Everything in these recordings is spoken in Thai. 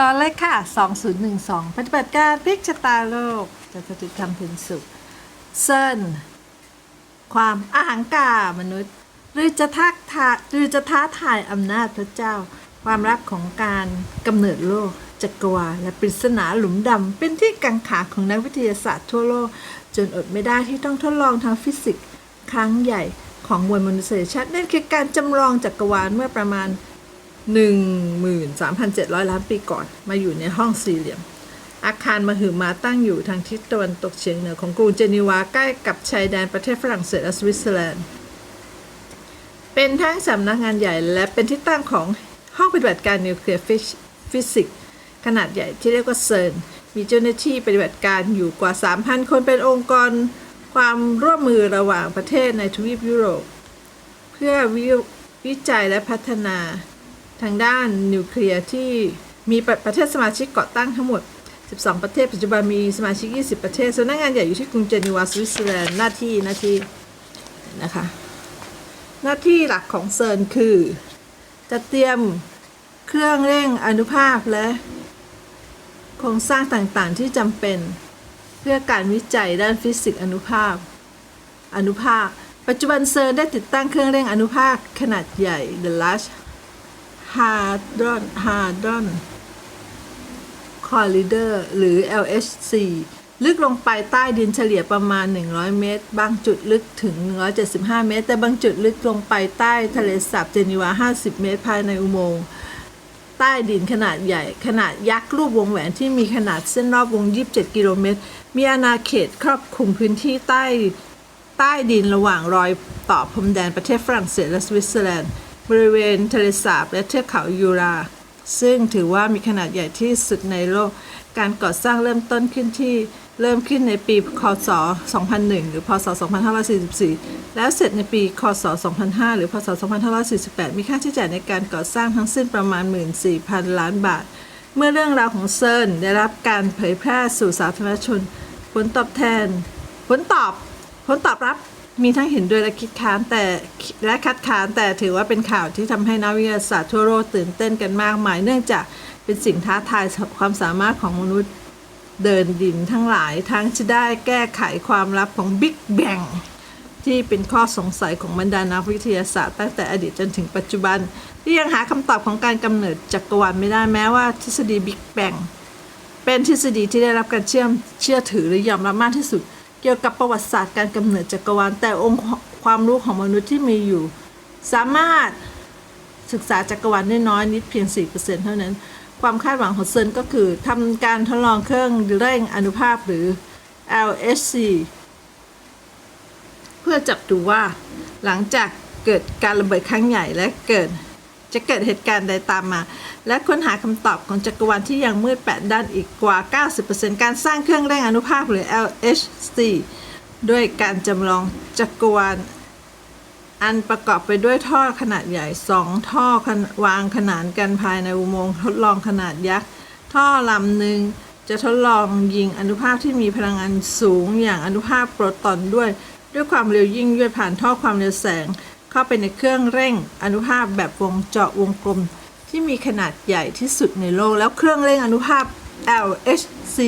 ต่อเลยค่ะ 2012 ปฏิบัติการพลิกชะตาโลกจะสถิตธรรมถึงสุข เซินความอาหังการมนุษย์ หรือจะทักทาหรือจะท้าทายอำนาจพระเจ้า ความรักของการกำเนิดโลก จักรวาลและปริศนาหลุมดำเป็นที่กังขาของนักวิทยาศาสตร์ทั่วโลก จนอดไม่ได้ที่ต้องทดลองทางฟิสิกส์ครั้งใหญ่ของมวลมนุษยชาตินั่นคือการจำลองจักรวาลเมื่อประมาณ 13,700 ล้านปีก่อน มาอยู่ในห้องสี่เหลี่ยม อาคารมหึมาตั้งอยู่ทางทิศตะวันตกเฉียงเหนือของกรุงเจนีวาใกล้กับชายแดนประเทศฝรั่งเศสและสวิตเซอร์แลนด์ เป็นทั้งสำนักงานใหญ่และเป็นที่ตั้งของห้องปฏิบัติการนิวเคลียร์ฟิสิกส์ขนาดใหญ่ที่เรียกว่าเซิร์นมีเจ้าหน้าที่ปฏิบัติการอยู่กว่า 3,000 คนเป็นองค์กรความร่วมมือระหว่างประเทศในทวีปยุโรป เพื่อวิวิจัยและพัฒนา ทางด้านนิวเคลียร์ที่มีประเทศสมาชิกเกาะตั้งทั้งหมด 12 ประเทศปัจจุบันมีสมาชิก 20 ประเทศสำนักงานใหญ่อยู่ที่กรุงเจนีวาสวิตเซอร์แลนด์หน้าที่หน้าที่นะคะ หน้าที่หลักของเซิร์นคือ จะเตรียมเครื่องเร่งอนุภาคและโครงสร้างต่างๆที่จำเป็นเพื่อการวิจัยด้านฟิสิกส์อนุภาค อนุภาค ปัจจุบันเซิร์นได้ติดตั้งเครื่องเร่งอนุภาคขนาดใหญ่ The Large Hadron Hadron Collider หรือ LHC ลึกลงไปใต้ดินเฉลี่ยประมาณ 100 เมตร บางจุดลึกถึง 175 เมตร แต่บางจุดลึกลงไปใต้ทะเลสาบเจนีวา 50 เมตร ภายในอุโมงค์ใต้ดินขนาดใหญ่ ขนาดยักษ์รูปวงแหวนที่มีขนาดเส้นรอบวง 27 กิโลเมตร มีอาณาเขตครอบคลุมพื้นที่ใต้ใต้ดินระหว่างรอยต่อพรมแดนประเทศฝรั่งเศสและสวิตเซอร์แลนด์ บริเวณทะเลสาบและเทือกเขายูรา ซึ่งถือว่ามีขนาดใหญ่ที่สุดในโลก การก่อสร้างเริ่มต้นขึ้นที่เริ่มขึ้นในปีคศ 2001 หรือ พศ 2544 แล้วเสร็จในปี คศ 2005 หรือ พศ 2548 มีค่าใช้จ่ายในการก่อสร้างทั้งสิ้นประมาณ 14,000 ล้านบาท เมื่อเรื่องราวของเซิร์นได้รับการเผยแพร่สู่สาธารณชน ผลตอบแทน ผลตอบ ผลตอบรับ มีทั้งเห็นด้วยและคิดค้านแต่และคัดค้านแต่ถือว่าเป็นข่าวที่ทำให้นักวิทยาศาสตร์ทั่วโลกตื่นเต้นกันมากมาย เนื่องจากเป็นสิ่งท้าทายความสามารถของมนุษย์เดินดินทั้งหลายทั้งจะได้แก้ไขความลับของบิ๊กแบงที่เป็นข้อสงสัยของบรรดานักวิทยาศาสตร์ ตั้งแต่อดีตจนถึงปัจจุบัน ที่ยังหาคำตอบของการกำเนิดจักรวาลไม่ได้แม้ว่าทฤษฎีบิ๊กแบงเป็นทฤษฎีที่ได้รับการเชื่อมเชื่อถือหรือยอมรับมากที่สุด เกี่ยวกับประวัติศาสตร์การกำเนิดจักรวาล แต่องค์ความรู้ของมนุษย์ที่มีอยู่ สามารถศึกษาจักรวาลได้น้อยนิดเพียง 4%เท่านั้น ความคาดหวังของเซิร์นก็คือทำการทดลองเครื่องเร่งอนุภาคหรือ LHC เพื่อจับดูว่าหลังจากเกิดการระเบิดครั้งใหญ่และเกิด จะเกิดเหตุการณ์ใดตามมา และค้นหาคำตอบของจักรวาลที่ยังมืดแปดด้านอีกกว่า 90%การสร้างเครื่องเร่งอนุภาคหรือ LHC ด้วยการจำลองจักรวาลอันประกอบไปด้วยท่อขนาดใหญ่ 2 ท่อวางขนานกันภายในอุโมงค์ทดลองขนาดยักษ์ ท่อลำหนึ่งจะทดลองยิงอนุภาคที่มีพลังงานสูงอย่างอนุภาคโปรตอนด้วย ด้วยความเร็วยิ่งยวดผ่านท่อความเร็วแสง เข้าไปในเครื่องเร่งอนุภาคแบบวงเจาะวงกลม ที่มีขนาดใหญ่ที่สุดในโลก แล้วเครื่องเร่งอนุภาค LHC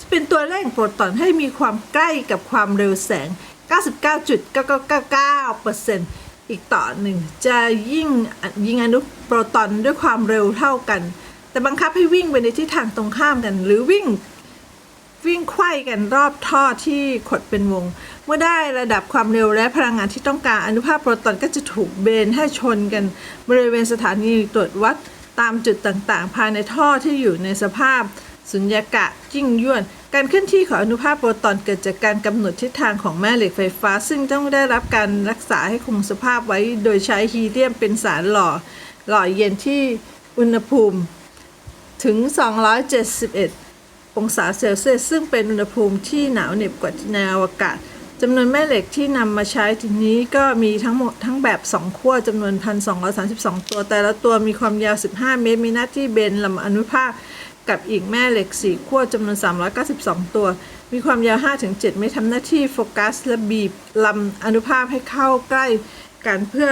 จะเป็นตัวเร่งโปรตอนให้มีความใกล้กับความเร็วแสง 99.9999%อีกต่อหนึ่งจะยิ่งยิงอนุโปรตอนด้วยความเร็วเท่ากัน แต่บังคับให้วิ่งไปในทิศทางตรงข้ามกัน หรือวิ่งวิ่งไขว้กันรอบท่อที่ขดเป็นวง เมื่อได้ระดับความเร็วและพลังงานที่ต้องการอนุภาคโปรตอนก็จะถูกเบนให้ชนกันบริเวณสถานีตรวจวัดตามจุดต่างๆ ภายในท่อที่อยู่ในสภาพสุญญากาศยิ่งยวดการเคลื่อนที่ของอนุภาคโปรตอนเกิดจากการกำหนดทิศทางของแม่เหล็กไฟฟ้า ซึ่งต้องได้รับการรักษาให้คงสภาพไว้ โดยใช้ฮีเลียมเป็นสารหล่อ หล่อเย็นที่อุณหภูมิถึง 271 องศาเซลเซียสซึ่งเป็นอุณหภูมิที่หนาวเหน็บกว่าในอวกาศ จำนวนแม่เหล็กที่นำมาใช้ทีนี้ก็มีทั้งหมดทั้งแบบ 2 ขั้วจำนวน 1,232 ตัว แต่ละตัวมีความยาว 15 เมตร มีหน้าที่เบนลำอนุภาคกับอีกแม่เหล็ก 4 ขั้วจำนวน 392 ตัว มีความยาว 5-7 เมตรทำหน้าที่โฟกัสและบีบลำอนุภาคให้เข้าใกล้กันเพื่อ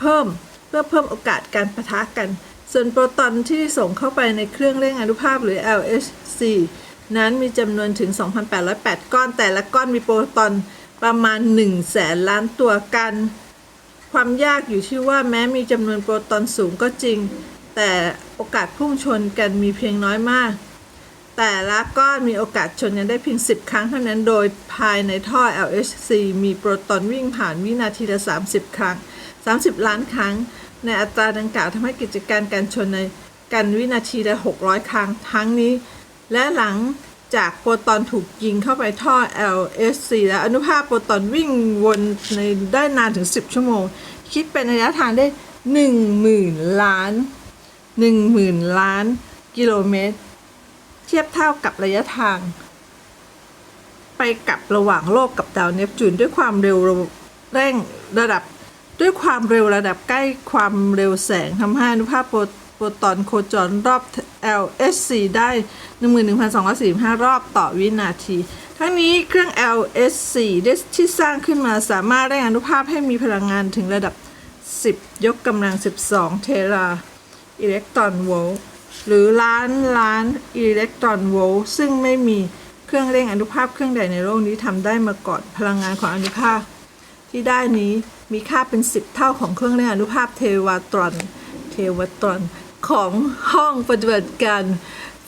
เพิ่มเพื่อเพิ่มโอกาสการปะทะกัน ส่วนโปรตอนที่ส่งเข้าไปในเครื่องเร่งอนุภาคหรือ LHC นั้นมีจำนวนถึง 2,808 ก้อนแต่ละก้อนมีโปรตอน ประมาณ1แสนล้านตัวกัน ความยากอยู่ที่ว่าแม้มีจำนวนโปรตอนสูงก็จริง แต่โอกาสพุ่งชนกันมีเพียงน้อยมาก แต่ละก้อนมีโอกาสชนกันได้เพียง 10 ครั้งเท่านั้น โดยภายในท่อ LHC มีโปรตอนวิ่งผ่านวินาทีละ 30 ครั้ง 30 ล้านครั้ง ในอัตราดังกล่าวทำให้กิจการการชนในกันวินาทีละ 600 ครั้งทั้งนี้ และหลัง จากโปรตอนถูกยิงเข้าไปท่อ LHC และอนุภาคโปรตอนวิ่งวนในได้นานถึง 10 ชั่วโมง คิดเป็นระยะทางได้ 10,000 ล้าน 10,000 ล้าน กิโลเมตร เทียบเท่ากับระยะทาง ไปกลับระหว่างโลกกับดาวเนปจูนด้วยความเร็วเร่งระดับด้วยความเร็วระดับใกล้ความเร็วแสงทำให้อนุภาคโปร ปรตอนโคจรรอบ LHC ได้ 11,245 รอบต่อวินาที ทั้งนี้เครื่อง LHC ที่สร้างขึ้นมาสามารถเร่งอนุภาคให้มีพลังงานถึงระดับ 10 ยกกำลัง 12 เทราอิเล็กตรอนโวลต์หรือล้านล้านอิเล็กตรอนโวลต์ซึ่งไม่มีเครื่องเร่งอนุภาคเครื่องใดในโลกนี้ทำได้มาก่อนพลังงานของอนุภาคที่ได้นี้มีค่าเป็น 10 เท่าของเครื่องเล่นอนุภาพเทวาตรอนเทวาตรอน ของห้องปฏิบัติการ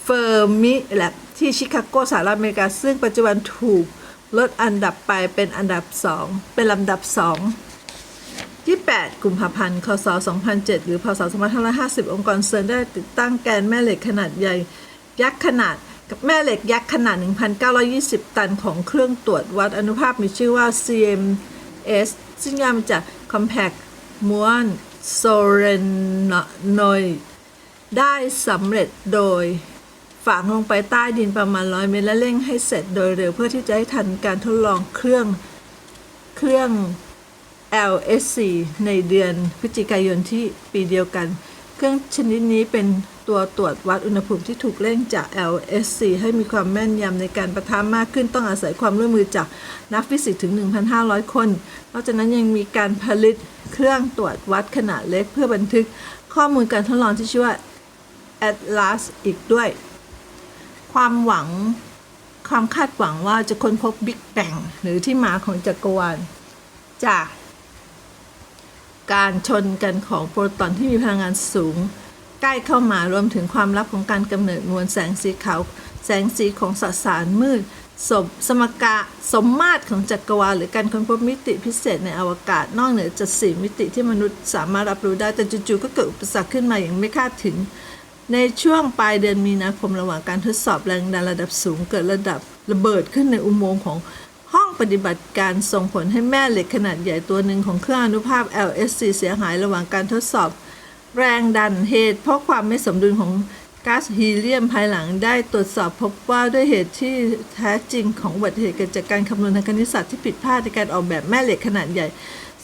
เฟอร์มิแลบที่ชิคาโกสหรัฐอเมริกา ซึ่งปัจจุบันถูกลดอันดับไปเป็นอันดับ 2 เป็นลำดับ 2 ที่ 8 กุมภาพันธ์ คศ 2007 หรือ พศ 2550 องค์กรเซิร์นได้ติดตั้งแกนแม่เหล็กขนาดใหญ่ ยักษ์ขนาดแม่เหล็กยักษ์ขนาด 1,920 ตันของเครื่องตรวจวัดอนุภาพมีชื่อว่า CMS ซึ่งย่อมาจาก Compact Muon Solenoid ได้สำเร็จโดยฝังลงไปใต้ดินประมาณ100เมตรและเร่งให้เสร็จโดยเร็วเพื่อที่จะให้ทันการทดลองเครื่องเครื่อง LSC ในเดือนพฤศจิกายนที่ปีเดียวกัน เครื่องชนิดนี้เป็นตัวตรวจวัดอุณหภูมิที่ถูกเร่งจาก LSC ให้มีความแม่นยำในการประทามากขึ้นต้องอาศัยความร่วมมือจากนักฟิสิกส์ถึง 1,500 คน นอกจากนั้นยังมีการผลิตเครื่องตรวจวัดขนาดเล็กเพื่อบันทึกข้อมูลการทดลองที่ชื่อว่า Atlas อีกด้วย ความหวังความคาดหวังว่าจะค้นพบ Big Bang หรือที่มาของจักรวาลจากการชนกันของโปรตอนที่มีพลังงานสูง ใกล้เข้ามารวมถึงความลับของการกำเนิดมวลแสงสีขาวแสงสีของสสารมืดสมสมกะสมมาตรของจักรวาลหรือการค้นพบมิติพิเศษในอวกาศ นอกเหนือจากสี่มิติที่มนุษย์สามารถรับรู้ได้แต่จู่ๆก็เกิดอุปสรรคขึ้นมาอย่างไม่คาดถึง ในช่วงปลายเดือนมีนาคมระหว่างการทดสอบแรงดันระดับสูงเกิดระดับระเบิดขึ้นในอุโมงค์ของห้องปฏิบัติการส่งผลให้แม่เหล็กขนาดใหญ่ตัวหนึ่งของเครื่องอนุภาพ LSC เสียหายระหว่างการทดสอบแรงดันเหตุ เพราะความไม่สมดุลของก๊าซฮีเลียมภายหลังได้ตรวจสอบพบว่าด้วยเหตุที่แท้จริงของอุบัติเหตุเกิดจากการคำนวณทางคณิตศาสตร์ที่ผิดพลาดในการออกแบบแม่เหล็กขนาดใหญ่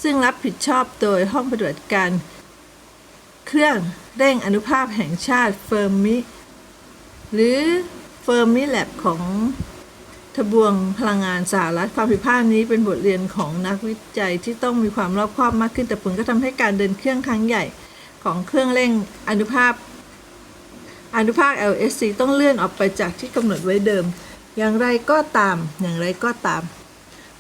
ซึ่งรับผิดชอบโดยห้องปฏิบัติการเครื่อง เร่งอนุภาพแห่งชาติเฟอร์มิ หรือเฟอร์มิแลบของทบวงพลังงานสหรัฐความผิดพลาดนี้เป็นบทเรียนของนักวิจัยที่ต้องมีความรอบคอบมากขึ้นแต่ผลก็ทำให้การเดินเครื่องครั้งใหญ่ของเครื่องเร่งอนุภาพอนุภาค LSC ต้องเลื่อนออกไปจากที่กำหนดไว้เดิม อย่างไรก็ตาม อย่างไรก็ตาม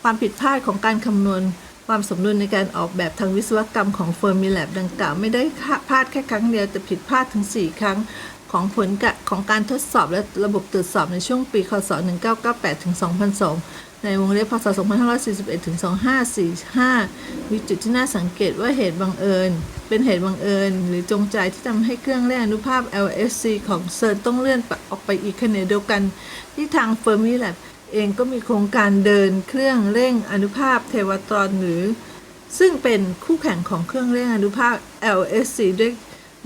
ความผิดพลาดของการคำนวณ ความสมดุลในการออกแบบทางวิศวกรรมของ Fermilab ดังกล่าวไม่ได้พลาดแค่ครั้งเดียว แต่ผิดพลาดถึง 4 ครั้งของผลกของการทดสอบและระบบตรวจสอบในช่วงปี คศ 1998 ถึง 2002 ในวงเล็บพศ 2541 ถึง 2545 มีจุดที่น่าสังเกตว่าเหตุบังเอิญ เป็นเหตุบังเอิญ หรือจงใจที่ทำให้เครื่องเร่อนุภาพ LSC ของเซิร์นต้องเลื่อนออกไปอีกขณะเดียวกันที่ทาง Fermilab เองก็มีโครงการเดินเครื่องเร่งอนุภาพเทวตรอนหรือ ซึ่งเป็นคู่แข่งของเครื่องเร่งอนุภาค LSC ด้วย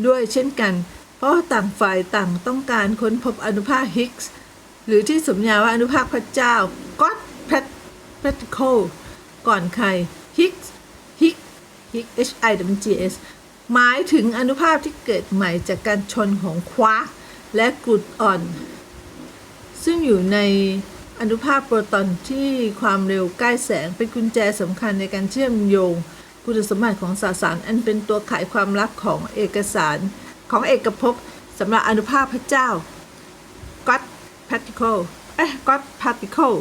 ด้วยเช่นกัน เพราะต่างฝ่ายต่างต้องการค้นพบอนุภาคฮิกส์หรือที่สมญาว่าอนุภาคพระเจ้า God Particle ก่อนใครฮิกส์ฮิกฮิก H I W G S หมายถึงอนุภาคที่เกิดใหม่จากการชนของควาร์กและกรูดอ่อน ซึ่งอยู่ใน อนุภาคโปรตอนที่ความเร็วใกล้แสงเป็นกุญแจสำคัญในการเชื่อมโยง คุณสมบัติของสสารอันเป็นตัวไขความลับของเอกสารของเอกภพสำหรับอนุภาคพระเจ้า God particle เอ๊ะ God particle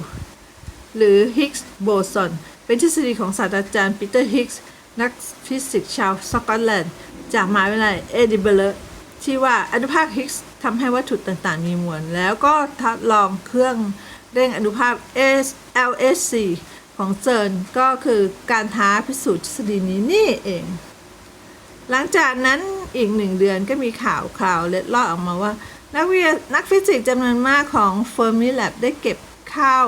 หรือ Higgs boson เป็นทฤษฎีของศาสตราจารย์ปีเตอร์ฮิกส์นักฟิสิกส์ชาวสกอตแลนด์ จากมหาวิทยาลัยเอดินบะระที่ว่าอนุภาคฮิกส์ทำให้วัตถุต่างๆ มีมวล แล้วก็ทดลองเครื่อง เร่งอนุภาค LSC ของเซิร์นก็คือการท้าพิสูจน์ทฤษฎีนี้นี่เอง หลังจากนั้นอีกหนึ่งเดือนก็มีข่าวข่าวเล็ดลอดออกมาว่า นักวิทยานักฟิสิกส์จำนวนมากของ Fermilab ได้เก็บข้าว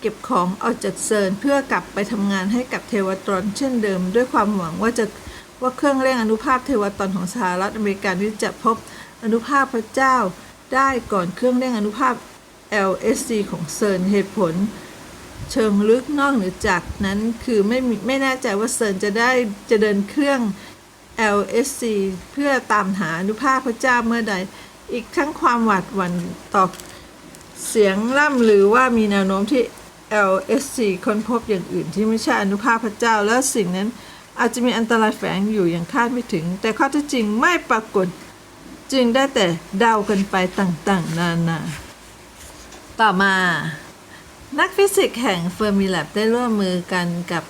เก็บของออกจากเซิร์นเพื่อกลับไปทำงานให้กับเทวตรอนเช่นเดิม ด้วยความหวังว่าจะว่าเครื่องเร่งอนุภาพเทวตรของสหรัฐอเมริกาที่จะพบอนุภาพพระเจ้าได้ก่อนเครื่องเร่งอนุภาพ LSC ของเซิร์นเหตุผล เชิงลึกนอกเหนือจากนั้นคือไม่ไม่แน่ใจว่าเซิร์นจะได้จะเดินเครื่อง LSC เพื่อตามหาอนุภาพพระเจ้าเมื่อใด อีกทั้งความหวาดหวั่นต่อเสียงล่ำลือว่ามีแนวโน้มที่ LSC ค้นพบอย่างอื่นที่ไม่ใช่อนุภาพพระเจ้า และสิ่งนั้นอาจจะมีอันตรายแฝงอยู่อย่างคาดไม่ถึง แต่ข้อเท็จจริงไม่ปรากฏ จึงได้แต่เดากันไปต่างๆ นานา ต่อมา นักฟิสิกส์แห่งเฟอร์มิแลบได้ร่วมมือกันกับ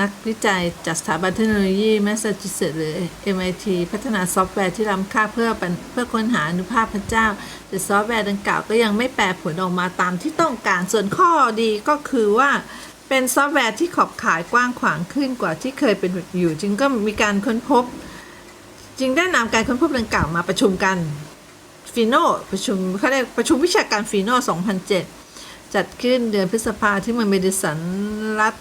นักวิจัยจากสถาบันเทคโนโลยีแมสซาชูเซตส์หรือ MIT พัฒนาซอฟต์แวร์ที่ล้ำค่าเพื่อเพื่อค้นหาอนุภาพพระเจ้า แต่ซอฟต์แวร์ดังกล่าวก็ยังไม่แปลผลออกมาตามที่ต้องการส่วนข้อดีก็คือว่าเป็นซอฟต์แวร์ที่ขอบขายกว้างขวางขึ้นกว่าที่เคยเป็นอยู่ จึงก็มีการค้นพบ จึงได้นำการค้นพบดังกล่าวมาประชุมกัน ฟีโนประชุมเขาเรียกประชุมวิชาการฟีโน2007 จัดขึ้นเดือนพฤษภาที่เมืองเมดิสันรัฐ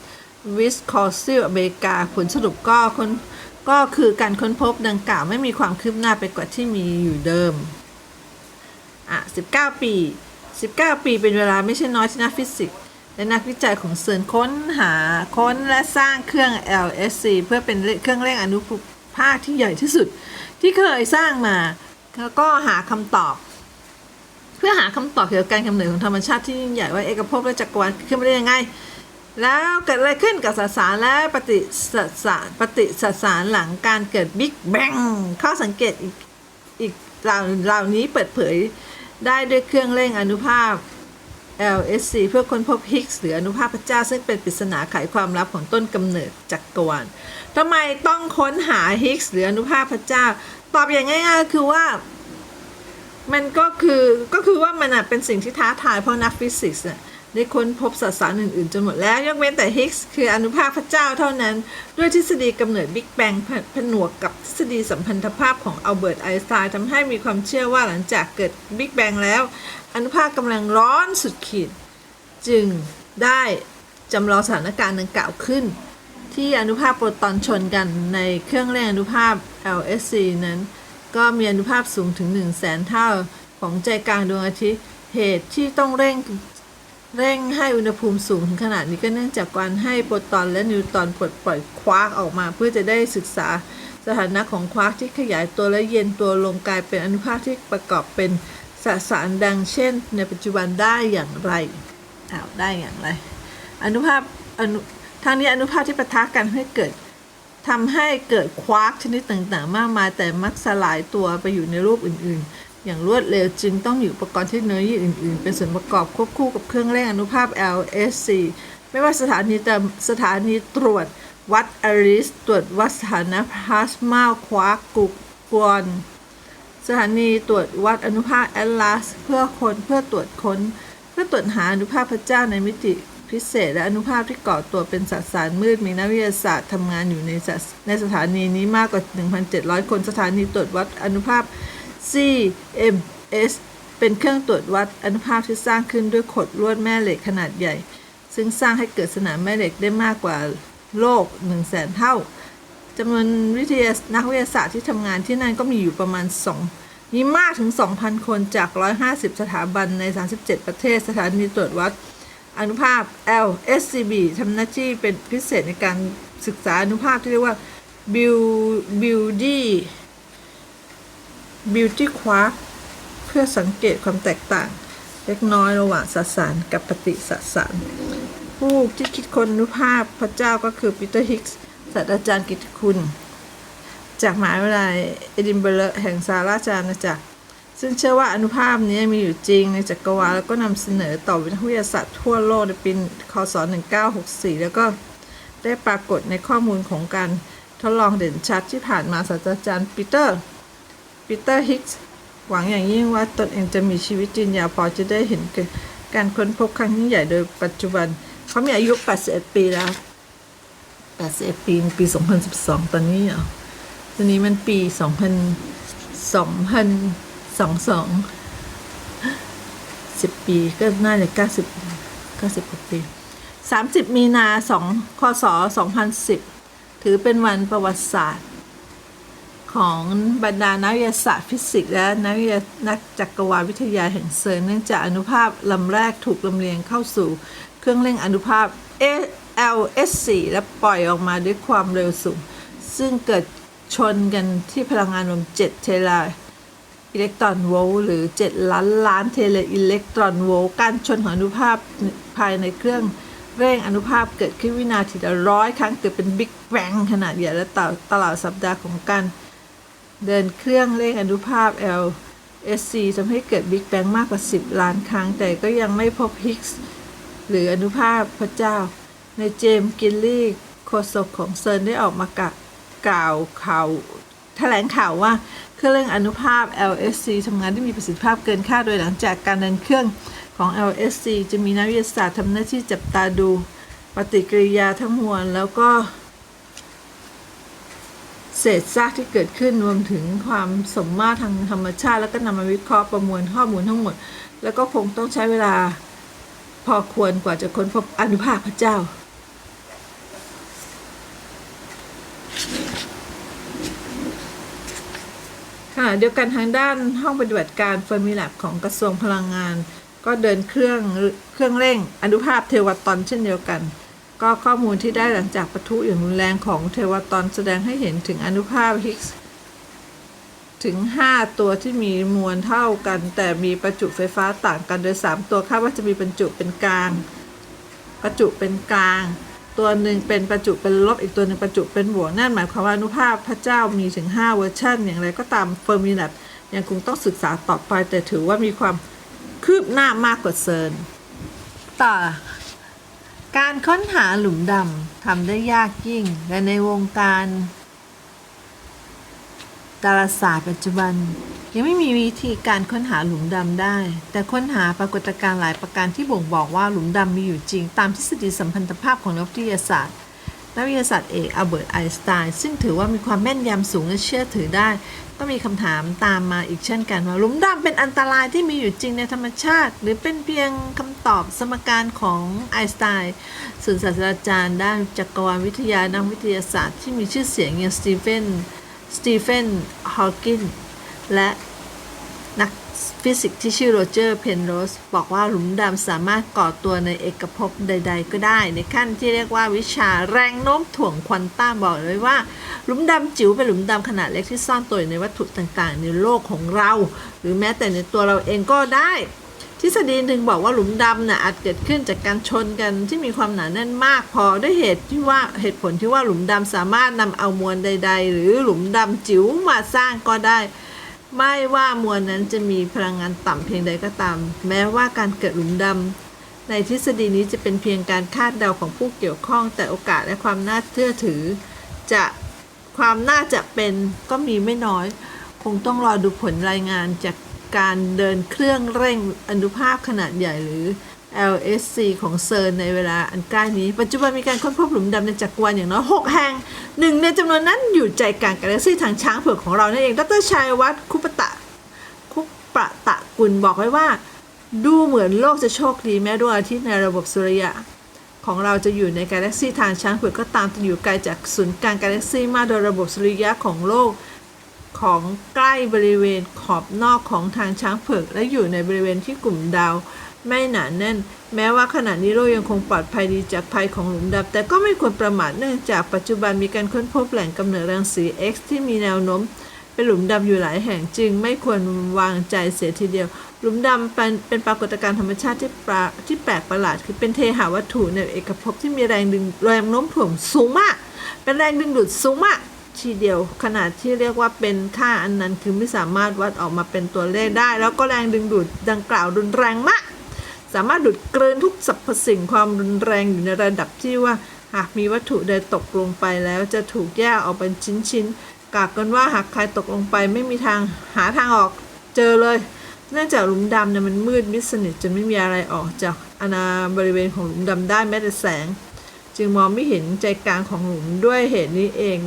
วิสคอซิลอเมริกาผลสรุปก็คนก็คือการค้นพบดังกล่าวไม่มีความคืบหน้าไปกว่าที่มีอยู่เดิม อะ 19 ปี 19 ปีเป็นเวลาไม่ใช่น้อยที่นักฟิสิกส์และนักวิจัยของเซิร์นค้นหาค้นและสร้างเครื่อง LSC เพื่อเป็นเครื่องเร่งอนุภาคที่ใหญ่ที่สุดที่เคยสร้างมา แล้วก็หาคำตอบ เพื่อหาคำตอบเกี่ยวกับการกำเนิดของธรรมชาติที่ยิ่งใหญ่ว่าเอกภพและจักรวาลขึ้นมาได้ยังไง แล้วเกิดอะไรขึ้นกับสสารและปฏิสสารปฏิสสารหลังการเกิดบิ๊กแบงข้อสังเกตอีกอีกเหล่าเหล่านี้เปิดเผยได้ด้วยเครื่องเร่งอนุภาพ LSC เพื่อค้นพบฮิกส์หรืออนุภาพพระเจ้า ซึ่งเป็นปริศนาไขความลับของต้นกำเนิดจักรวาลทำไมต้องค้นหาฮิกส์หรืออนุภาพพระเจ้า ตอบอย่างง่ายๆคือว่า มันก็คือก็คือว่ามันเป็นสิ่งที่ท้าทายเพราะนักฟิสิกส์ได้ค้นพบสสารอื่นๆจนหมดแล้วยกเว้นแต่ฮิกส์คืออนุภาคพระเจ้าเท่านั้น ด้วยทฤษฎีกำเนิดบิ๊กแบงผนวกกับทฤษฎีสัมพันธภาพของอัลเบิร์ตไอน์สไตน์ทำให้มีความเชื่อว่าหลังจากเกิดบิ๊กแบงแล้ว อนุภาคกำลังร้อนสุดขีด จึงได้จำลองสถานการณ์ดังกล่าวขึ้น ที่อนุภาคโปรตอนชนกันในเครื่องเร่งอนุภาพ LSC นั้น ก็มีอนุภาพสูงถึง 1 0 0 0 0แสนเท่าของใจกลางดวงอาทิตย์เหตุที่ต้องเร่งเร่งให้อุณหภูมิสูงถึงขนาดนี้ก็เนื่องจากการให้โปรตอนและนิวตรอนปลดปล่อยควาร์กออกมา เพื่อจะได้ศึกษาสถานะของควาร์กที่ขยายตัวและเย็นตัวลงกลายเป็นอนุภาคที่ประกอบเป็นสสารดังเช่น ในปัจจุบันได้อย่างไรอ้าวได้อย่างไร อนุภาพอนุ ทางนี้อนุภาคที่ปะทะกันให้เกิดทำให้เกิดควาร์กชนิดต่างๆ มากมาย แต่มักสลายตัวไปอยู่ในรูปอื่นๆ อย่างรวดเร็วจึงต้องอยู่อุปกรณ์เทคโนโลยีอื่นๆ เป็นส่วนประกอบควบคู่กับเครื่องเร่งอนุภาพ LSC ไม่ว่าสถานีแต่สถานีตรวจวัดอริส ตรวจวัดสถานะพลาสมาควากกุกกวนสถานีตรวจวัดอนุภาคแอตลาส เพื่อคนเพื่อตรวจค้น เพื่อตรวจหาอนุภาพพระเจ้าในมิติ พิเศษ และอนุภาพที่ก่อตัวเป็นสสารมืด มีนักวิทยาศาสตร์ทำงานอยู่ในสถในสถานีนี้มากกว่า 1,700 คนสถานีตรวจวัดอนุภาพ CMS เป็นเครื่องตรวจวัดอนุภาพที่สร้างขึ้นด้วยขดลวดแม่เหล็กขนาดใหญ่ ซึ่งสร้างให้เกิดสนามแม่เหล็กได้มากกว่าโลก 1 0 0 0 0แสนเท่าจำนวนวิทยานักวิทยาศาสตร์ที่ทำงานที่นั่นก็มีอยู่ประมาณ 2มีมากถึง 2,000 คนจาก 150 สถาบันใน 37 ประเทศ สถานีตรวจวัด อนุภาพ LSCB ทำหน้าที่เป็นพิเศษในการศึกษาอนุภาพที่เรียกว่า Beauty Beauty Quark เพื่อสังเกตความแตกต่าง เล็กน้อยระหว่างสสารกับปฏิสสาร ผู้ที่คิดค้นอนุภาพพระเจ้าก็คือปีเตอร์ฮิกส์ศาสตราจารย์กิตติคุณ จากมหาวิทยาลัยเอดินบะระแห่งสหราชอาณาจักร ซึ่งเชื่อว่าอนุภาพนี้มีอยู่จริงในจักรวาลแล้วก็นำเสนอต่อวิทยาศาสตร์ทั่วโลกในปีคศ 1964 แล้วก็ได้ปรากฏในข้อมูลของการทดลองเด่นชัดที่ผ่านมาศาสตราจารย์ปีเตอร์ปีเตอร์ฮิกส์หวังอย่างยิ่งว่าตนเองจะมีชีวิตยืนยาวพอจะได้เห็นการค้นพบครั้งยิ่งใหญ่โดยปัจจุบัน เขามีอายุ 81 ปีแล้ว 81 ปีปี 2012 ตอนนี้เหรอตอนนี้มันปี 2000 2022 10ปีก็น่าจะ90 90กว่าปี30มีนา2คศ2010ถือเป็นวันประวัติศาสตร์ ของบรรดานักวิทยาศาสตร์ฟิสิกส์และนักวิทยานักจักรวาลวิทยาแห่งเซิร์นเนื่องจากอนุภาพลำแรกถูกลำเลียงเข้าสู่เครื่องเร่งอนุภาพ LS4 และปล่อยออกมาด้วยความเร็วสูง ซึ่งเกิดชนกันที่พลังงานรวม 7 เทรา อิเล็กตรอนโวลต์หรือ 7 ล้านล้านเทเลอิเล็กตรอนโวลต์การชนของอนุภาพภายในเครื่องเร่งอนุภาพเกิดขึ้นวินาทีละร้อยครั้งเกิดเป็นบิ๊กแบงขนาดใหญ่และตลอดตลอดสัปดาห์ของการเดินเครื่องเร่งอนุภาพ LSC ทำให้เกิดบิ๊กแบงมากกว่า 10 ล้านครั้ง แต่ก็ยังไม่พบฮิกส์หรืออนุภาพพระเจ้า ในเจมส์กิลลี่โฆษกของเซิร์นได้ออกมากล่าวข่าวแถลงข่าวว่า เครื่องเร่งอนุภาพ LSC ทำงานได้มีประสิทธิภาพเกินคาดโดยหลังจากการเดินเครื่องของ LSC จะมีนักวิทยาศาสตร์ทำหน้าที่จับตาดูปฏิกิริยาทั้งมวลแล้วก็ เศษซากที่เกิดขึ้นรวมถึงความสมมาตรทางธรรมชาติ แล้วก็นำมาวิเคราะห์ประมวลข้อมูลทั้งหมด แล้วก็คงต้องใช้เวลาพอควรกว่าจะค้นพบอนุภาพพระเจ้า ค่ะเดียวกันทางด้านห้องปฏิบัติการเฟอร์มิแลบของกระทรวงพลังงาน ก็เดินเครื่องเครื่องเร่งอนุภาพเทวตอนเช่นเดียวกัน ก็ข้อมูลที่ได้หลังจากปะทุอย่างรุนแรงของเทวตอนแสดงให้เห็นถึงอนุภาพฮิกส์ถึง 5 ตัวที่มีมวลเท่ากัน แต่มีประจุไฟฟ้าต่างกันโดย 3 ตัวคาดว่าจะมีบรรจุเป็นกลาง ประจุเป็นกลาง ตัวหนึ่งเป็นประจุเป็นลบอีกตัวหนึ่งประจุเป็นบวกนั่นหมายความว่าอนุภาพพระเจ้ามีถึง 5 เวอร์ชันอย่างไรก็ตามเฟอร์มินัตยังคงต้องศึกษาต่อไปแต่ถือว่ามีความคืบหน้ามากกว่าเซิร์นต่อการค้นหาหลุมดำทำได้ยากยิ่งและในวงการ ดาราศาสตร์ปัจจุบัน ยังไม่มีวิธีการค้นหาหลุมดำได้ แต่ค้นหาปรากฏการณ์หลายประการที่บ่งบอกว่าหลุมดำมีอยู่จริง ตามทฤษฎีสัมพันธภาพของนักวิทยาศาสตร์นักวิทยาศาสตร์เอกอัลเบิร์ตไอน์สไตน์ซึ่งถือว่ามีความแม่นยำสูงและเชื่อถือได้ ก็มีคำถามตามมาอีกเช่นกันว่าหลุมดำเป็นอันตรายที่มีอยู่จริงในธรรมชาติ หรือเป็นเพียงคำตอบสมการของไอน์สไตน์ส่วนศาสตราจารย์ด้านจักรวาลวิทยานักวิทยาศาสตร์ที่มีชื่อเสียงอย่างสตีเฟน สตีเฟนฮอว์กิน และนักฟิสิกส์ที่ชื่อโรเจอร์ เพนโรส บอกว่าหลุมดำสามารถก่อตัวในเอกภพใด ๆ ก็ได้ ในขั้นที่เรียกว่าวิชาแรงโน้มถ่วงควอนตัมบอกเลยว่า หลุมดำจิ๋วเป็นหลุมดำขนาดเล็กที่ซ่อนตัวอยู่ในวัตถุต่างๆ ในโลกของเรา หรือแม้แต่ในตัวเราเองก็ได้ ทฤษฎีถึงบอกว่าหลุมดำน่ะอาจเกิดขึ้นจากการชนกันที่มีความหนาแน่นมากพอด้วยเหตุที่ว่าเหตุผลที่ว่าหลุมดำสามารถนำเอามวลใด ๆ หรือหลุมดำจิ๋วมาสร้างก็ได้ ไม่ว่ามวลนั้นจะมีพลังงานต่ำเพียงใดก็ตาม แม้ว่าการเกิดหลุมดำในทฤษฎีนี้จะเป็นเพียงการคาดเดาของผู้เกี่ยวข้อง แต่โอกาสและความน่าเชื่อถือ จะความน่าจะเป็นก็มีไม่น้อย คงต้องรอดูผลรายงานจาก การเดินเครื่องเร่งอนุภาพขนาดใหญ่หรือ LSC ของเซิร์นในเวลาอันใกล้นี้ ปัจจุบันมีการค้นพบหลุมดำในจักรวาลอย่างน้อย 6 แห่ง หนึ่งในจำนวนนั้นอยู่ใจกลางกาแล็กซี่ทางช้างเผือกของเรานั่นเอง ดรชัยวัฒน์คุปตะ คุปตะกุลบอกไว้ว่า ดูเหมือนโลกจะโชคดีแม้ดวงอาทิตย์ในระบบสุริยะ ของเราจะอยู่ในกาแล็กซี่ทางช้างเผือกก็ตามจะอยู่ไกลจากศูนย์กลางกาแล็กซี่มากโดยระบบสุริยะของโลก ของใกล้บริเวณขอบนอกของทางช้างเผือกและอยู่ในบริเวณที่กลุ่มดาวไม่หนาแน่น แม้ว่าขณะนี้โลกยังคงปลอดภัยดีจากภัยของหลุมดำแต่ก็ไม่ควรประมาทเนื่องจากปัจจุบันมีการค้นพบแหล่งกำเนิดรังสี X ที่มีแนวโน้มเป็นหลุมดำอยู่หลายแห่งจึงไม่ควรวางใจเสียทีเดียว หลุมดำเป็นเป็นปรากฏการณ์ธรรมชาติที่ปราที่แปลกประหลาด คือเป็นเทหะวัตถุในเอกภพที่มีแรงดึงแรงโน้มถ่วงสูงมาก เป็นแรงดึงดูดสูงมาก ทีเดียว ขนาดที่เรียกว่าเป็นค่าอันนั้นคือไม่สามารถวัดออกมาเป็นตัวเลขได้ แล้วก็แรงดึงดูดดังกล่าวรุนแรงมากสามารถดูดกลืนทุกสรรพสิ่งความรุนแรงอยู่ในระดับที่ว่า หากมีวัตถุใดตกลงไปแล้วจะถูกแยกออกเป็นชิ้นๆกากกันว่าหากใครตกลงไปไม่มีทางหาทางออกเจอเลย เนื่องจากหลุมดำเนี่ยมันมืดมิดสนิทจนไม่มีอะไรออกจากอาณาบริเวณของหลุมดำได้แม้แต่แสง จึงมองไม่เห็นใจกลางของหลุมด้วยเหตุนี้เอง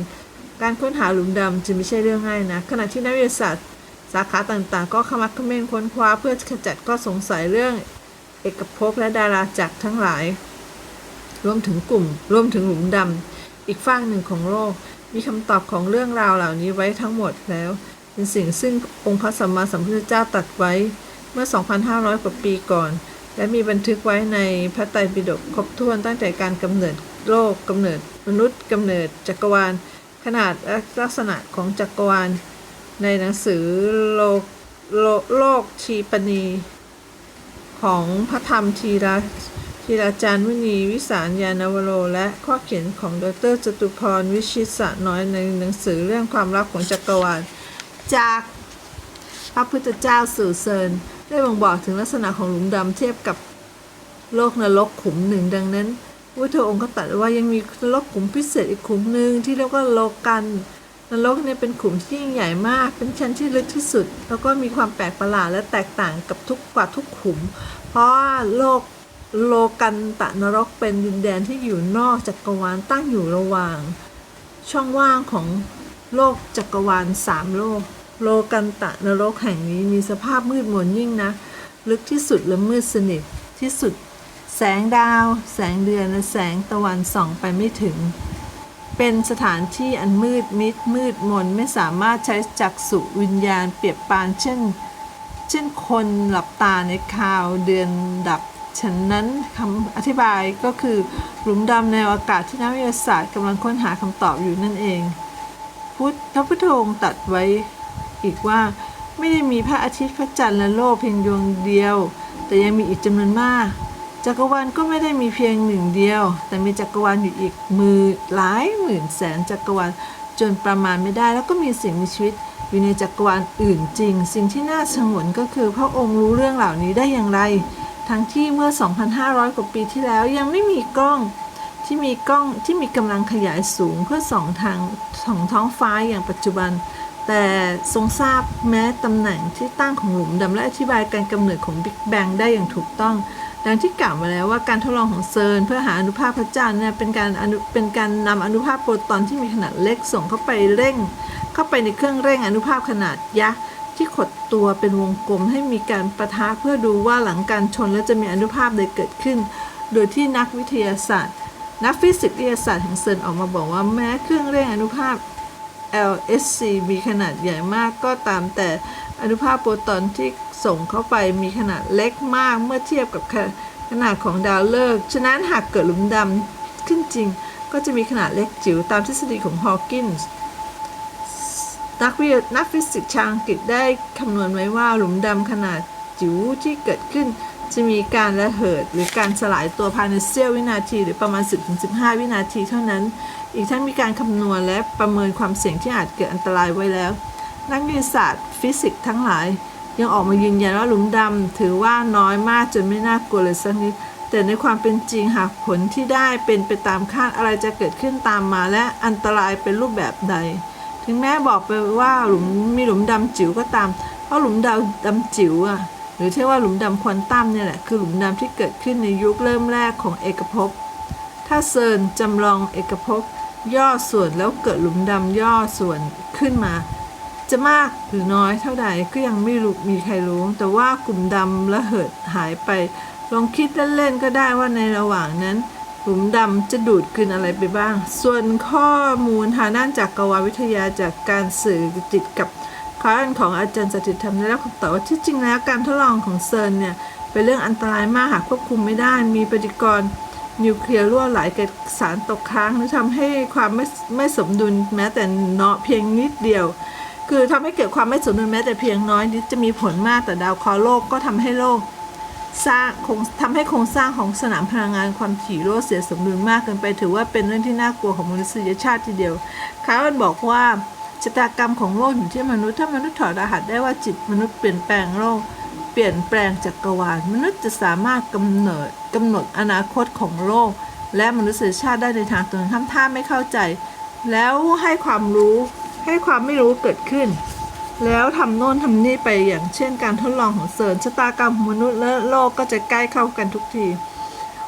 การค้นหาหลุมดำจึงไม่ใช่เรื่องง่ายนะขณะที่นักวิทยาศาสตร์ สาขาต่างๆ ก็ขมักเขม้นค้นคว้าเพื่อขจัดข้อสงสัยเรื่องเอกภพและดาราจักรทั้งหลาย รวมถึงกลุ่ม รวมถึงหลุมดำอีกฝั่งหนึ่งของโลก มีคำตอบของเรื่องราวเหล่านี้ไว้ทั้งหมดแล้ว เป็นสิ่งซึ่งองค์พระสัมมาสัมพุทธเจ้าตรัสไว้เมื่อ 2,500 กว่าปีก่อน และมีบันทึกไว้ในพระไตรปิฎกครบถ้วนตั้งแต่การกำเนิดโลกกำเนิดมนุษย์กำเนิดจักรวาล ขนาดและลักษณะของจักรวาล ในหนังสือโลกโลโลกชีปณี ของพระธรรมทีระทีราจารย์มุนีวิสารยานวโร และข้อเขียนของดรจตุพรวิชิตสะน้อยในหนังสือเรื่องความลับของจักรวาล จากพระพุทธเจ้าสู่เซิน ได้บ่งบอกถึงลักษณะของหลุมดำเทียบกับโลกนรกขุมหนึ่งดังนั้น พระพุทธองค์ก็ตรัสว่ายังมีนรกขุมพิเศษอีกขุมหนึ่งที่เรียกว่าโลกันนรกเนี่ยเป็นขุมที่ยิ่งใหญ่มาก เป็นชั้นที่ลึกที่สุด แล้วก็มีความแปลกประหลาดและแตกต่างกับทุกกว่าทุกขุม เพราะว่าโลกโลกันตะนรกเป็นดินแดนที่อยู่นอกจักรวาลตั้งอยู่ระหว่าง ช่องว่างของโลกจักรวาลสามโลก โลกันตะนรกแห่งนี้มีสภาพมืดมนยิ่งนะ ลึกที่สุดและมืดสนิทที่สุด แสงดาว แสงเดือนและแสงตะวันส่องไปไม่ถึง เป็นสถานที่อันมืดมิดมืดมนไม่สามารถใช้จักษุวิญญาณเปรียบปานเช่น เช่นคนหลับตาในคาวเดือนดับฉะนั้นคำอธิบายก็คือหลุมดำในอากาศที่นักวิทยาศาสตร์กำลังค้นหาคำตอบอยู่นั่นเอง พุทธพุทธองค์ตัดไว้อีกว่าไม่ได้มีพระอาทิตย์พระจันทร์และโลกเพียงดวงเดียว แต่ยังมีอีกจำนวนมาก จักรวาลก็ไม่ได้มีเพียงหนึ่งเดียว แต่มีจักรวาลอยู่อีกมือหลายหมื่นแสนจักรวาลจนประมาณไม่ได้ แล้วก็มีสิ่งมีชีวิตอยู่ในจักรวาลอื่นจริง สิ่งที่น่าสงวนก็คือพระองค์รู้เรื่องเหล่านี้ได้อย่างไร ทั้งที่เมื่อ 2,500 กว่าปีที่แล้วยังไม่มีกล้องที่มีกล้องที่มีกำลังขยายสูงเพื่อส่องทางสองท้องฟ้าอย่างปัจจุบัน แต่ทรงทราบแม้ตำแหน่งที่ตั้งของหลุมดำและอธิบายการกำเนิดของบิ๊กแบงได้อย่างถูกต้อง ดังที่กล่าวมาแล้วว่าการทดลองของเซิร์นเพื่อหาอนุภาคพระจันทร์เนี่ยเป็นการอนุเป็นการนำอนุภาคโปรตอนที่มีขนาดเล็กส่งเข้าไปเร่ง เข้าไปในเครื่องเร่งอนุภาคขนาดยักษ์ที่ขดตัวเป็นวงกลมให้มีการประทะเพื่อดูว่าหลังการชนแล้วจะมีอนุภาคใดเกิดขึ้น โดยที่นักวิทยาศาสตร์ นักฟิสิกส์วิทยาศาสตร์แห่งเซิร์นออกมาบอกว่าแม้เครื่องเร่งอนุภาค LSC มีขนาดใหญ่มากก็ตามแต่ อนุภาคโปรตอนที่ส่งเข้าไปมีขนาดเล็กมากเมื่อเทียบกับขนาดของดาวฤกษ์ฉะนั้นหากเกิดหลุมดำขึ้นจริง ก็จะมีขนาดเล็กจิ๋วตามทฤษฎีของฮอว์กินส์นักวิทยานักฟิสิกส์ชาวอังกฤษได้คำนวณไว้ว่าหลุมดำขนาดจิ๋วที่เกิดขึ้น จะมีการระเหิด หรือการสลายตัวภายในเสี้ยววินาที หรือประมาณ 10-15 วินาทีเท่านั้น อีกทั้งมีการคำนวณและประเมินความเสี่ยงที่อาจเกิดอันตรายไว้แล้ว นักวิทยาศาสตร์ ฟิสิกส์ทั้งหลาย ยังออกมายืนยันว่าหลุมดำถือว่าน้อยมากจนไม่น่ากลัวเลยสักนิด แต่ในความเป็นจริงหากผลที่ได้เป็นไปตามคาดอะไรจะเกิดขึ้นตามมาและอันตรายเป็นรูปแบบใด ถึงแม้บอกไปว่าหลุมมีหลุมดำจิ๋วก็ตาม เพราะหลุมดำดำจิ๋วอะหรือที่ว่าหลุมดำควอนตัมเนี่ยแหละคือหลุมดำที่เกิดขึ้นในยุคเริ่มแรกของเอกภพ ถ้าเซิร์นจำลองเอกภพย่อส่วนแล้วเกิดหลุมดำย่อส่วนขึ้นมา จะมากหรือน้อยเท่าใดก็ยังไม่รู้มีใครรู้ แต่ว่ากลุ่มดำละเหิดหายไป ลองคิดเล่นๆก็ได้ว่าในระหว่างนั้นหลุมดำจะดูดคืนอะไรไปบ้าง ส่วนข้อมูลทางด้านจากกวาวิทยาจากการสื่อจิตกับคอร์นของอาจารย์สถิตธรรมได้รับคำตอบว่าที่จริงแล้วการทดลองของเซิร์นเนี่ย เป็นเรื่องอันตรายมากหากควบคุมไม่ได้ มีปฏิกรณ์นิวเคลียร์รั่วไหลเกิดสารตกค้างหรือทำให้ความไม่ไม่สมดุลแม้แต่เนาะเพียงนิดเดียว คือทำให้เกิดความไม่สมดุลแม้แต่เพียงน้อยนิดจะมีผลมากแต่ดาวเคราะห์โลกก็ทำให้โลกสร้างคงทำให้โครงสร้างของสนามพลังงานความถี่โลกเสียสมดุลมากเกินไปถือว่าเป็นเรื่องที่น่ากลัวของมนุษยชาติทีเดียวคาร์นบอกว่าชะตากรรมของโลกอยู่ที่มนุษย์ถ้ามนุษย์ถอดรหัสได้ว่าจิตมนุษย์เปลี่ยนแปลงโลก เปลี่ยนแปลงจักรวาลมนุษย์จะสามารถกำเนิดกำหนดอนาคตของโลก และมนุษยชาติได้ในทางตรงข้ามถ้าไม่เข้าใจ แล้วให้ความรู้ ให้ความไม่รู้เกิดขึ้น แล้วทำโน่นทำนี่ไปอย่างเช่นการทดลองของเซิร์นชะตากรรมของมนุษย์และโลกก็จะใกล้เข้ากันทุกที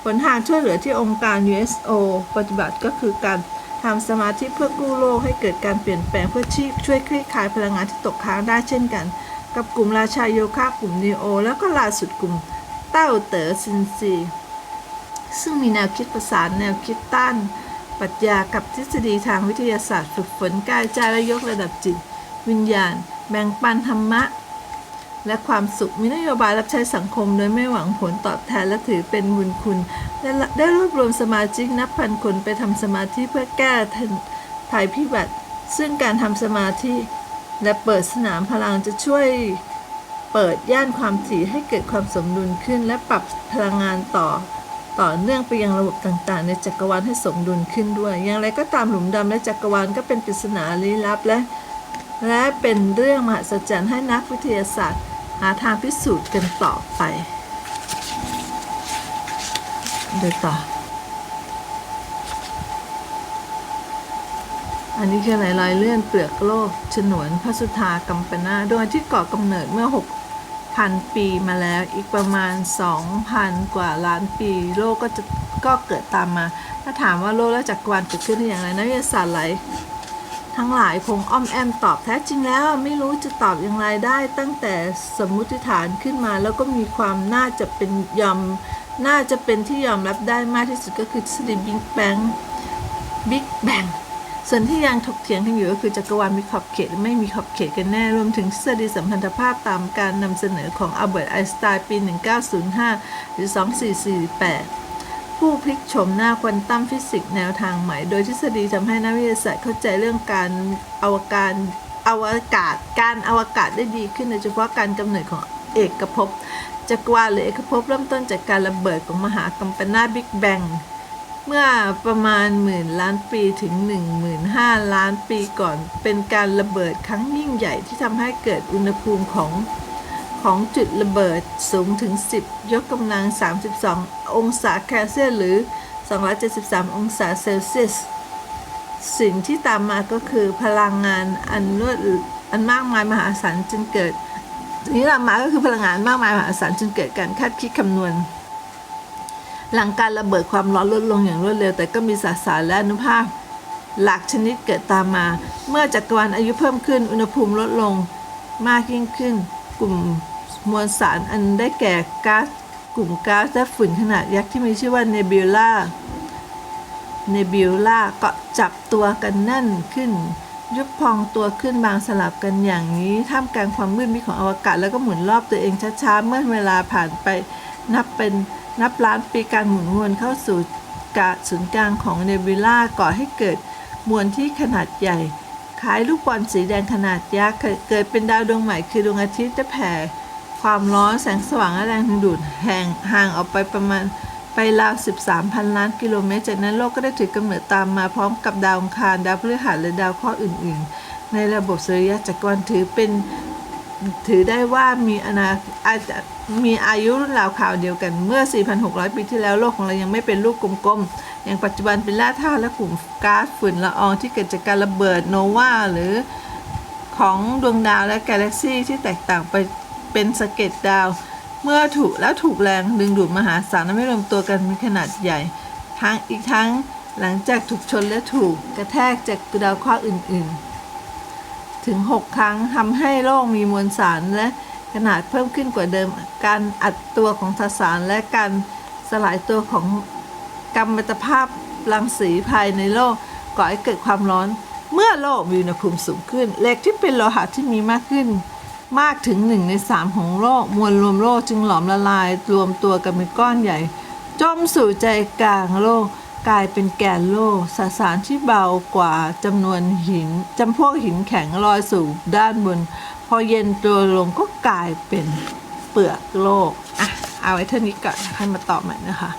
หนทางช่วยเหลือที่องค์การ USO ปฏิบัติก็คือการทำสมาธิเพื่อกู้โลกให้เกิดการเปลี่ยนแปลงเพื่อที่ช่วยคลี่คลายพลังงานที่ตกค้างได้เช่นกัน กับกลุ่มราชาโยคะกลุ่มนีโอ แล้วก็ล่าสุดกลุ่มเต้าเต๋อซินซีซึ่งมีแนวคิดประสานแนวคิดต้าน ปรัชญากับทฤษฎีทางวิทยาศาสตร์ ฝึกฝนกายใจและยกระดับจิต วิญญาณ แบ่งปันธรรมะ และความสุขมีนโยบายรับใช้สังคม โดยไม่หวังผลตอบแทนและถือเป็นบุญคุณ และได้รวบรวมสมาชิกนับพันคนไปทำสมาธิเพื่อแก้ภัยพิบัติ ซึ่งการทำสมาธิและเปิดสนามพลังจะช่วยเปิดย่านความถี่ให้เกิดความสมดุลขึ้น และปรับพลังงานต่อ ต่อเนื่องไปยังระบบต่างๆ ในจักรวาลให้สมดุลขึ้นด้วย อย่างไรก็ตามหลุมดำและจักรวาลก็เป็นปริศนาลี้ลับและ และเป็นเรื่องมหัศจรรย์ให้นักวิทยาศาสตร์ หาทางพิสูจน์กันต่อไปดูต่อ อันนี้คืออะไรรอยเลื่อนเปลือกโลกฉนวนพระสุธากัมปนาดวงทิตย์ก่อกำเนิดเมื่อ 6,000 ปีมาแล้วอีกประมาณ 2,000 กว่าล้านปี โลกก็จะก็เกิดตามมา ถ้าถามว่าโลกและจักรวาลเกิดขึ้นอย่างไรนักวิทยาศาสตร์หลายทั้งหลายคงอ้อมแอมตอบแท้จริงแล้วไม่รู้จะตอบอย่างไรได้ ตั้งแต่สมมุติฐานขึ้นมาแล้วก็มีความน่าจะเป็นยอมน่าจะเป็นที่ยอมรับได้มากที่สุดก็คือทฤษฎีบิ๊กแบงบิ๊กแบง ส่วนที่ยังถกเถียงกันอยู่ก็คือจักรวาลมีขอบเขตหรือไม่มีขอบเขตกันแน่ รวมถึงทฤษฎีสัมพันธภาพตามการนำเสนอของอัลเบิร์ตไอน์สไตน์ปี 1905 หรือ 2448ผู้พลิกโฉมหน้าควอนตัมฟิสิกส์แนวทางใหม่ โดยทฤษฎีทำให้นักวิทยาศาสตร์เข้าใจเรื่องการอวกาศอวกาศ การอวกาศได้ดีขึ้นโดยเฉพาะการกำเนิดของเอกภพจักรวาลหรือเอกภพเริ่มต้นจากการระเบิดของมหากัมปนาตบิ๊กแบง เมื่อประมาณหมื่นล้านปีถึง 15,000 ล้านปีก่อน เป็นการระเบิดครั้งยิ่งใหญ่ที่ทำให้เกิดอุณหภูมิของของจุดระเบิดสูงถึง 10 ยกกำลัง 32 องศาเซลเซียสหรือ 273 องศาเซลเซียส สิ่งที่ตามมาก็คือพลังงานอันรวดอันมากมายมหาศาลจนเกิดสิ่งที่ตามมาก็คือพลังงานมากมายมหาศาลจนเกิดการคาดคิดคำนวณ หลังการระเบิดความร้อนลดลงอย่างรวดเร็ว แต่ก็มีสสารและอนุภาค หลักชนิดเกิดตามมา เมื่อจักรวาลอายุเพิ่มขึ้นอุณหภูมิลดลงมากยิ่งขึ้น กลุ่มมวลสารอันได้แก่ก๊าซกลุ่มก๊าซและฝุ่นขนาดยักษ์ที่มีชื่อว่าเนบิวลาเนบิวลาก็จับตัวกันแน่นขึ้น ยุบพองตัวขึ้นบางสลับกันอย่างนี้ ท่ามกลางความมืดมิดของอวกาศแล้วก็หมุนรอบตัวเองช้าๆ เมื่อเวลาผ่านไปนับเป็น นับล้านปีการหมุนวนเข้าสู่กาศูนย์กลางของเนบิวลาก่อให้เกิดมวลที่ขนาดใหญ่คล้ายลูกบอลสีแดงขนาดยักษ์เกิดเป็นดาวดวงใหม่คือดวงอาทิตย์จะแผ่ความร้อนแสงสว่างและแรงดึงดูดแห่งห่างออกไปประมาณไปราว 13,000 ล้านกิโลเมตร จากนั้นโลกก็ได้ถือกำเนิดตามมาพร้อมกับดาวอังคาร ดาวพฤหัสและดาวเคราะห์อื่น ๆ ในระบบสุริยะจักรวาลถือเป็น ถือได้ว่ามีอนาอาจจะมีอายุรุ่นราวคราวเดียวกันเมื่อ 4,600 ปีที่แล้วโลกของเรายังไม่เป็นลูกกลมๆ อย่างปัจจุบันเป็นแร่ธาตุและกลุ่มก๊าซฝุ่นละอองที่เกิดจากการระเบิดโนวาหรือของดวงดาวและกาแล็กซีที่แตกต่างไปเป็นสะเก็ดดาว เมื่อถูกแล้วถูกแรงดึงดูดมหาศาลและไม่รวมตัวกันมีขนาดใหญ่ทั้งอีกทั้งหลังจากถูกชนและถูกกระแทกจากดาวเคราะห์อื่น ๆ ถึง 6 ครั้งทำให้โลกมีมวลสารและขนาดเพิ่มขึ้นกว่าเดิม การอัดตัวของสสารและการสลายตัวของกรรมตภาพรังสีภายในโลกก่อให้เกิดความร้อน เมื่อโลกมีอุณหภูมิสูงขึ้นเหล็กที่เป็นโลหะที่มีมากขึ้น มากถึงหนึ่งในสามของโลก มวลรวมโลกจึงหลอมละลาย รวมตัวกันเป็นก้อนใหญ่ จมสู่ใจกลางโลก กลายเป็นแกนโลกสสารที่เบากว่าจำนวนหินจำพวกหินแข็งลอยสู่ด้านบน พอเย็นตัวลงก็กลายเป็นเปลือกโลกอะเอาไว้เท่านี้ก่อนให้มาต่อใหม่นะคะ